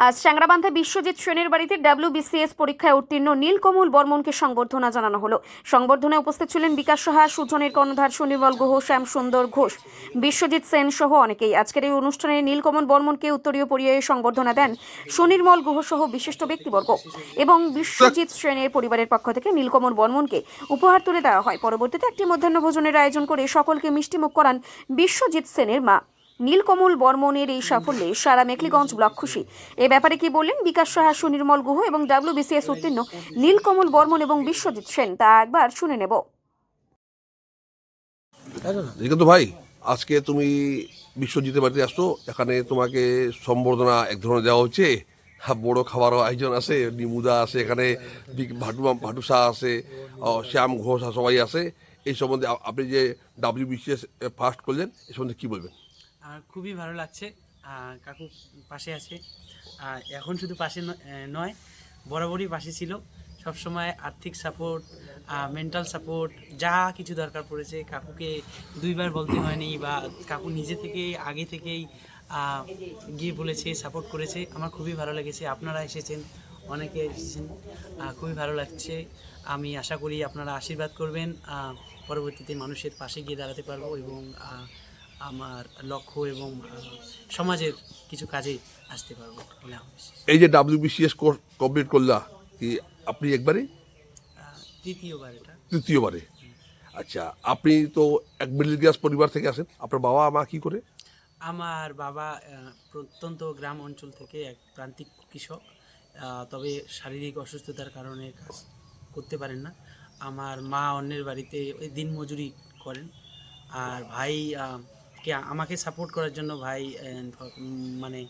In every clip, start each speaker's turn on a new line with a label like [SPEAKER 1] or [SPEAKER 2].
[SPEAKER 1] আজ চ্যাংরাবান্ধা বিশ্বজিৎ সেনের বাড়িতে ডাব্লিউবিসিএস পরীক্ষায় উত্তীর্ণ নীলকমল বর্মনকে সংবর্ধনা জানানো হলো। সংবর্ধনায় উপস্থিত ছিলেন বিকাশ সাহা, সুজনের কর্ণধার, সুনির্মল গুহ শ্যাম সুন্দর ঘোষ। বিশ্বজিৎ সেন সহ অনেকেই আজকের এই অনুষ্ঠানে নীলকমল বর্মনকে উত্তরীয় পরিয়ে সংবর্ধনা দেন সুনির্মল গুহ সহ বিশিষ্ট ব্যক্তিবর্গ এবং বিশ্বজিৎ সেনের পরিবারের পক্ষ থেকে নীলকমল বর্মনকে উপহার তুলে দেওয়া হয়। পরবর্তীতে একটি মধ্যাহ্ন ভোজনের আয়োজন করে সকলকে মিষ্টিমুখ করান বিশ্বজিৎ সেনের মা। নীলকমল বর্মনের এই সাফল্যে সারা মেখলিগঞ্জ ব্লক খুশি। এ ব্যাপারে কি বললেন বিকাশ সাহা সুনির্মল গুহ এবং ডাব্লিউবিসিএস উত্তীর্ণ নীলকমল বর্মন এবং বিশ্বজিৎ সেন তা একবার শুনে নেব।
[SPEAKER 2] তো ভাই আজকে তুমি বিশ্বজিতের বাড়িতে আসছো এখানে তোমাকে সম্বর্ধনা এক ধরনের দেওয়া হচ্ছে। হ্যাঁ, বড় খাবারও আয়োজন আছে নিমুদা আছে এখানে ভাটু ভাটু শাহ আছে শ্যাম ঘোষ সবাই আছে। এই সম্বন্ধে আপনি যে ডাব্লিউবিসিএস ফার্স্ট করলেন এই সম্বন্ধে কী বলবেন?
[SPEAKER 3] আর খুবই ভালো লাগছে কাকু পাশে আছে। আর এখন শুধু পাশে নয়, বরাবরই পাশে ছিল। সবসময় আর্থিক সাপোর্ট মেন্টাল সাপোর্ট, যা কিছু দরকার পড়েছে কাকুকে দুইবার বলতে হয়নি বা কাকু নিজে থেকে আগে থেকেই গিয়ে বলেছে, সাপোর্ট করেছে। আমার খুবই ভালো লেগেছে। আপনারা এসেছেন, অনেকে এসেছেন খুবই ভালো লাগছে। আমি আশা করি আপনারা আশীর্বাদ করবেন। পরবর্তীতে মানুষের পাশে গিয়ে দাঁড়াতে পারব এবং আমার লক্ষ্য এবং সমাজের কিছু কাজে আসতে পারব বলে আমার বিশ্বাস।
[SPEAKER 2] এই যে ডাব্লিউবিসিএস কমপ্লিট করলা কি আপনি একবারে?
[SPEAKER 3] তৃতীয়বার এটা।
[SPEAKER 2] তৃতীয়বারে। আচ্ছা আপনি তো এক মিডল ক্লাস পরিবার থেকে আসেন আপনার বাবা মা কি করে?
[SPEAKER 3] আমার বাবা প্রত্যন্ত গ্রাম অঞ্চল থেকে এক প্রান্তিক কৃষক তবে শারীরিক অসুস্থতার কারণে কাজ করতে পারেন না। আমার মা অন্যের বাড়িতে ওই দিনমজুরি করেন। আর ভাই কে আমাকে সাপোর্ট করার জন্য ভাই মানে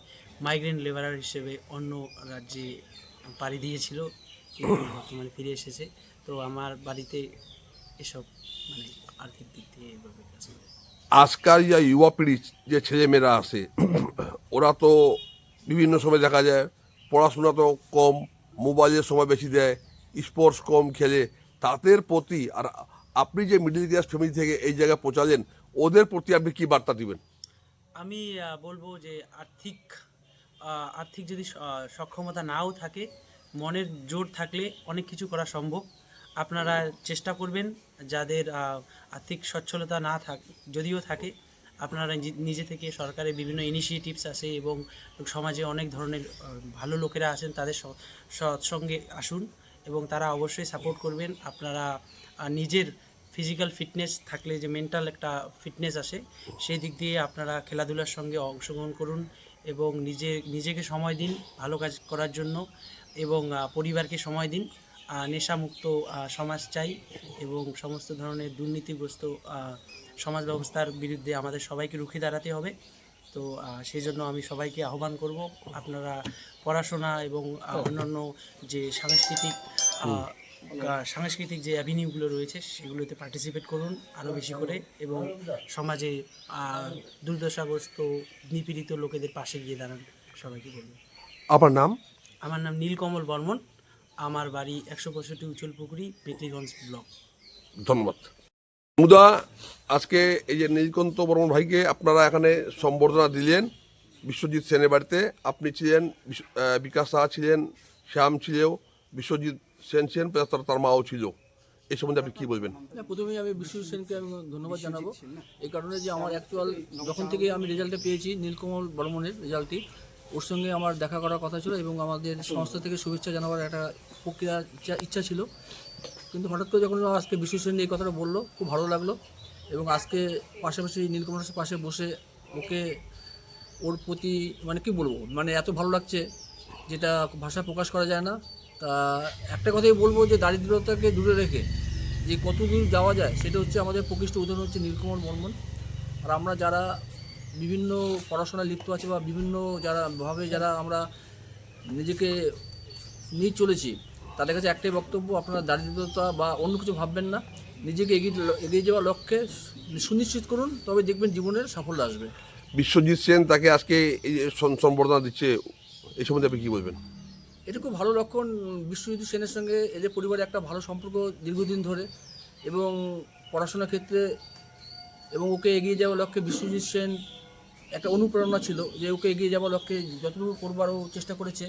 [SPEAKER 3] মাইগ্রেন্ট লেবারার হিসেবে অন্য রাজ্যে পাড়ি দিয়েছিল। বর্তমানে ফিরে এসেছে। তো আমার বাড়িতে এসব মানে আর্থিক দিক করে।
[SPEAKER 2] আজকাল যা যুবা পিঢ়ি যে ছেলেমেয়েরা আছে, ওরা তো বিভিন্ন সময় দেখা যায়, পড়াশোনা তো কম, মোবাইলের সময় বেশি দেয়, স্পোর্টস কম খেলে। তাদের প্রতি আর আপনি যে মিডিল ক্লাস ফ্যামিলি থেকে এই জায়গায় পৌঁছালেন ওদের প্রতি আপনি কি বার্তা দিবেন?
[SPEAKER 3] আমি বলব যে আর্থিক আর্থিক যদি সক্ষমতা নাও থাকে, মনের জোর থাকলে অনেক কিছু করা সম্ভব। আপনারা চেষ্টা করবেন যাদের আর্থিক সচ্ছলতা না থাক, যদিও থাকে, আপনারা নিজে থেকে সরকারের বিভিন্ন ইনিশিয়েটিভস আছে এবং সমাজে অনেক ধরনের ভালো লোকেরা আছেন, তাদের সৎসঙ্গে আসুন এবং তারা অবশ্যই সাপোর্ট করবেন। আপনারা নিজের ফিজিক্যাল ফিটনেস থাকলে যে মেন্টাল একটা ফিটনেস আসে সেই দিক দিয়ে আপনারা খেলাধুলার সঙ্গে অংশগ্রহণ করুন এবং নিজে নিজেকে সময় দিন ভালো কাজ করার জন্য এবং পরিবারকে সময় দিন। নেশামুক্ত সমাজ চাই এবং সমস্ত ধরনের দুর্নীতিগ্রস্ত সমাজ ব্যবস্থার বিরুদ্ধে আমাদের সবাইকে রুখে দাঁড়াতে হবে। তো সেই জন্য আমি সবাইকে আহ্বান করব। আপনারা পড়াশোনা এবং অন্যান্য যে সাংস্কৃতিক সাংস্কৃতিক যে অ্যাভিনিউগুলো রয়েছে সেগুলোতে পার্টিসিপেট করুন আরও বেশি করে এবং সমাজে দুর্দশাগ্রস্ত নিপীড়িত লোকেদের পাশে গিয়ে দাঁড়ান সবাইকে বলুন।
[SPEAKER 2] আপনার নাম?
[SPEAKER 3] আমার নাম নীলকমল বর্মন। আমার বাড়ি একশো পঁয়ষট্টি উচল পুকুরি মেকলিগঞ্জ ব্লক।
[SPEAKER 2] ধন্যবাদ। মুদা আজকে এই যে নীলকন্ত বর্মন ভাইকে আপনারা এখানে সম্বর্ধনা দিলেন বিশ্বজিৎ সেনের বাড়িতে। আপনি ছিলেন বিকাশ সাহা ছিলেন শ্যাম ছিল বিশ্বজিৎ সেন ছিলেন প্লাস তার তার মাও ছিল। এই সম্বন্ধে আপনি কী বলবেন?
[SPEAKER 4] না, প্রথমেই আমি বিশ্বজিৎ সেনকে আমি ধন্যবাদ জানাব। এই কারণে যে আমার অ্যাকচুয়াল যখন থেকে আমি রেজাল্টটা পেয়েছি নীলকমল বর্মনের রেজাল্টটি ওর সঙ্গে আমার দেখা করার কথা ছিল এবং আমাদের সংস্থা থেকে শুভেচ্ছা জানাবার একটা প্রক্রিয়া ইচ্ছা- ইচ্ছা ছিল। কিন্তু হঠাৎ করে যখন আজকে বিশ্ব সেন এই কথাটা বলল খুব ভালো লাগল এবং আজকে পাশাপাশি নীলকমলের পাশে বসে ওকে ওর প্রতি মানে কি বলব? মানে এত ভালো লাগছে যেটা ভাষা প্রকাশ করা যায় না। তা একটা কথাই বলব যে দারিদ্রতাকে দূরে রেখে যে কত দূর যাওয়া যায়, সেটা হচ্ছে আমাদের প্রকৃষ্ট উদাহরণ হচ্ছে নীলকমল বর্মন। আর আমরা যারা বিভিন্ন পড়াশোনায় লিপ্ত আছে বা বিভিন্ন যারা ভাবে যারা আমরা নিজেকে নিয়ে চলেছি, তাদের কাছে একটাই বক্তব্য, আপনারা দারিদ্রতা বা অন্য কিছু ভাববেন না। নিজেকে এগিয়ে এগিয়ে যাওয়ার লক্ষ্যে সুনিশ্চিত করুন, তবে দেখবেন জীবনের সাফল্য আসবে।
[SPEAKER 2] বিশ্বজিৎ সেন তাকে আজকে এই সম্বর্ধনা দিচ্ছে, এই সম্বন্ধে আপনি কী বলবেন?
[SPEAKER 4] এটা খুব ভালো লক্ষণ বিশ্বজিৎ সেনের সঙ্গে এদের পরিবারে একটা ভালো সম্পর্ক দীর্ঘদিন ধরে এবং পড়াশোনার ক্ষেত্রে এবং ওকে এগিয়ে যাওয়ার লক্ষ্যে বিশ্বজিৎ সেন একটা অনুপ্রেরণা ছিল যে ওকে এগিয়ে যাওয়ার লক্ষ্যে যতটুকু করবার ও চেষ্টা করেছে,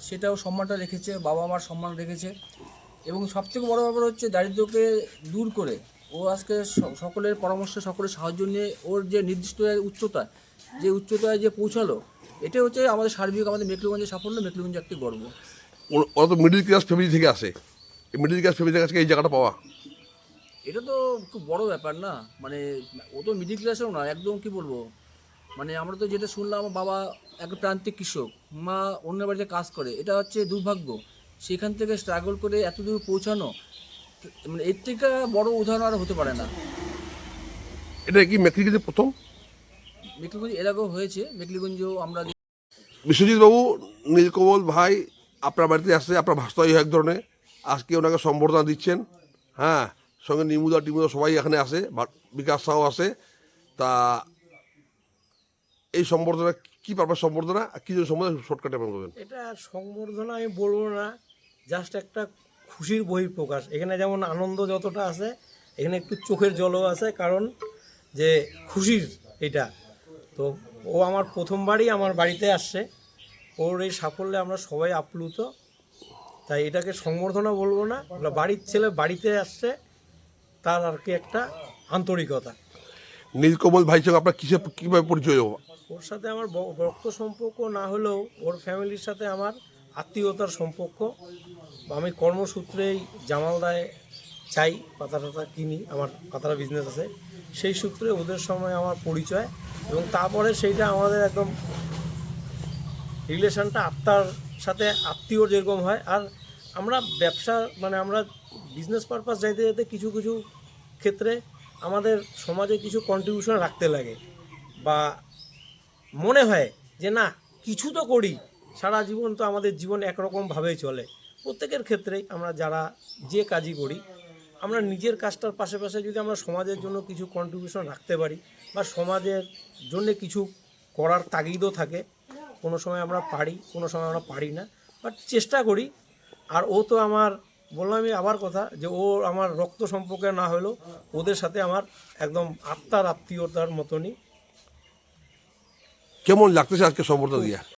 [SPEAKER 4] সেটাও সম্মানটা রেখেছে বাবা মার সম্মান রেখেছে এবং সবথেকে বড় ব্যাপার হচ্ছে দারিদ্র্যকে দূর করে ও আজকে সকলের পরামর্শ সকলের সাহায্য নিয়ে ওর যে নির্দিষ্ট উচ্চতা যে উচ্চতায় যে পৌঁছালো এটা হচ্ছে আমাদের সার্বিক আমাদের মেকলিগঞ্জের সাফল্য মেকলিগঞ্জ একটি গর্ব।
[SPEAKER 2] ওরা তো মিডিল ক্লাস ফ্যামিলি থেকে আসে। এই মিডিল ক্লাস ফ্যামিলি থেকে এই জায়গাটা পাওয়া।
[SPEAKER 4] এটা তো খুব বড় ব্যাপার না মানে ও তো মিডিল ক্লাসেও না একদম কি বলব? মানে আমরা তো যেটা শুনলাম আমার বাবা এক প্রান্তিক কৃষক মা অন্য বাড়িতে কাজ করে এটা হচ্ছে দুর্ভাগ্য। সেখান থেকে স্ট্রাগল করে এত দূর পৌঁছানো মানে এর থেকে বড় উদাহরণ আর হতে পারে না।
[SPEAKER 2] এটা কি মেকলিগঞ্জে প্রথম?
[SPEAKER 4] মেকলিগঞ্জ এর আগেও হয়েছে মেকলিগঞ্জেও আমরা
[SPEAKER 2] বিশ্বজিৎ বাবু নীলকমল ভাই আপনার বাড়িতে আসছে আপনার ভাস্তাই এক ধরনের। আজকে ওনাকে সম্বর্ধনা দিচ্ছেন হ্যাঁ সঙ্গে নিমুদা টিমুদা সবাই এখানে আসে বিকাশ সাহও আসে। তা এই সম্বর্ধনা কি পারবে সম্বর্ধনা? কি জন্য সম্বর্ধনা? শর্টকাটে আপনি
[SPEAKER 5] এটা সংবর্ধনা আমি বলব না জাস্ট একটা খুশির বহিঃপ্রকাশ। এখানে যেমন আনন্দ যতটা আছে এখানে একটু চোখের জলও আছে কারণ যে খুশির এটা। তো ও আমার প্রথমবারই আমার বাড়িতে আসছে। ওর এই সাফল্যে আমরা সবাই আপ্লুত। তাই এটাকে সংবর্ধনা বলব না বাড়ির ছেলে বাড়িতে আসছে তার আর কি একটা আন্তরিকতা।
[SPEAKER 2] নীলকমল ভাইয়ের সঙ্গে আপনার কিসে কীভাবে পরিচয় হব
[SPEAKER 5] ওর সাথে আমার রক্ত সম্পর্ক না হলেও ওর ফ্যামিলির সাথে আমার আত্মীয়তার সম্পর্ক আমি কর্মসূত্রেই জামালদায় চাই পাতা টাতা কিনি, আমার পাতারা বিজনেস আছে, সেই সূত্রে ওদের সময় আমার পরিচয় এবং তারপরে সেইটা আমাদের একদম রিলেশনটা আত্মার সাথে আত্মীয় যেরকম হয়। আর আমরা ব্যবসা মানে আমরা বিজনেস পারপাস যাইতে যেতে কিছু কিছু ক্ষেত্রে আমাদের সমাজে কিছু কন্ট্রিবিউশন রাখতে লাগে বা মনে হয় যে, না, কিছু তো করি। সারা জীবন তো আমাদের জীবন একরকমভাবেই চলে। প্রত্যেকের ক্ষেত্রেই আমরা যারা যে কাজই করি, আমরা নিজের কাজটার পাশে পাশে যদি আমরা সমাজের জন্য কিছু কন্ট্রিবিউশন রাখতে পারি বা সমাজের জন্য কিছু করার তাগিদও থাকে, কোনো সময় আমরা পারি, কোনো সময় আমরা পারি না। বাট চেষ্টা করি, আর ও তো আমার বললামই আবার কথা যে ও আমার রক্ত সম্পর্কে না হলেও ওদের সাথে আমার একদম আত্মার আত্মীয়তার মতনই।
[SPEAKER 2] কেমন লাগতেছে আজকে সম্বর্ধনা দিয়ে?